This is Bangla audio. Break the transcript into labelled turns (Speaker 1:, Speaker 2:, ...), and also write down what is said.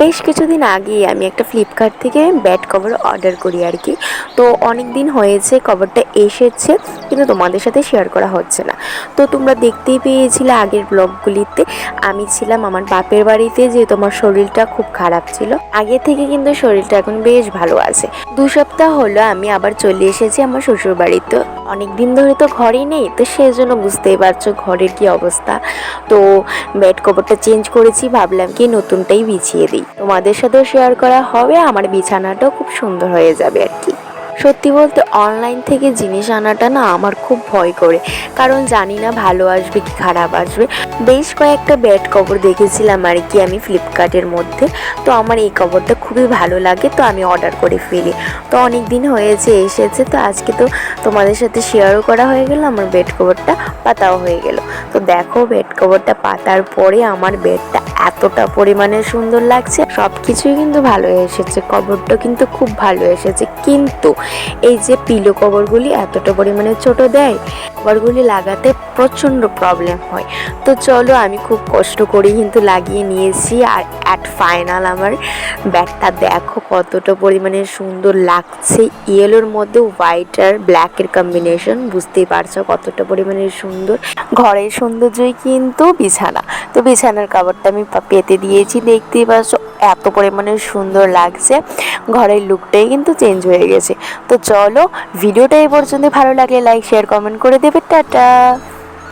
Speaker 1: বেশ কিছুদিন আগেই আমি একটা ফ্লিপকার্ট থেকে ব্যাড কভার অর্ডার করি আর কি। তো অনেক দিন হয়েছে কভারটা এসেছে, কিন্তু তোমাদের সাথে শেয়ার করা হচ্ছে না। তো তোমরা দেখতেই পেয়েছিলে আগের ব্লগগুলিতে আমি ছিলাম আমার বাপের বাড়িতে যে তোমার শরীরটা খুব খারাপ ছিল। আগে থেকে কিন্তু শরীরটা এখন বেশ ভালো আছে। দু সপ্তাহ হলো আমি আবার চলে এসেছি আমার শ্বশুর বাড়িতে। অনেক দিন ধরে তো ঘরেই নেই, তো সেই জন্য বুঝতেই পারছ ঘরের কি অবস্থা। তো বেড কভারটা চেঞ্জ করেছি, ভাবলাম কি নতুনটাই বিছিয়ে দিই। তোমাদের সাথেও শেয়ার করা হবে, আমার বিছানাটাও খুব সুন্দর হয়ে যাবে আর কি। সত্যি বলতে অনলাইন থেকে জিনিস আনাটা না আমার খুব ভয় করে, কারণ জানি না ভালো আসবে কি খারাপ আসবে। বেশ কয়েকটা বেড কভার দেখেছিলাম আর কি আমি ফ্লিপকার্টের মধ্যে, তো আমার এই কভারটা খুবই ভালো লাগে, তো আমি অর্ডার করে ফেলি। তো অনেক দিন হয়েছে, এসেছে, তো আজকে তো তোমাদের সাথে শেয়ারও করা হয়ে গেল, আমার বেড কভারটা পাতাও হয়ে গেল। তো দেখো বেড কভারটা পাতার পরে আমার বেডটা এতটা পরিমাণে সুন্দর লাগছে। সব কিছুই কিন্তু ভালো এসেছে। কবরটা কিন্তু খুব ভালো এসেছে। কিন্তু এই যে পিলো কবরগুলি এতটা পরিমাণে ছোট দেয়, কবরগুলি লাগাতে প্রচণ্ড প্রবলেম হয়। তো চলো আমি খুব কষ্ট করে কিন্তু লাগিয়ে নিয়েছি। আর অ্যাট ফাইনাল আমার ব্যাগটা দেখো কতটা পরিমাণে সুন্দর লাগছে। ইয়েলোর মধ্যে হোয়াইট আর ব্ল্যাকের কম্বিনেশন বুঝতেই পারছ কতটা পরিমাণে সুন্দর। ঘরের সৌন্দর্যই কিন্তু বিছানা। তো বিছানার কাপড়টা আমি পা- পেতে দিয়েছি। দেখতেই পাচ্ছ, এত পরিমাণে সুন্দর লাগছে। ঘরের লুকটাই কিন্তু চেঞ্জ হয়ে গেছে। তো চলো, ভিডিওটা এই পর্যন্ত ভালো লাগলে লাইক শেয়ার কমেন্ট করে দেবে। টাটা!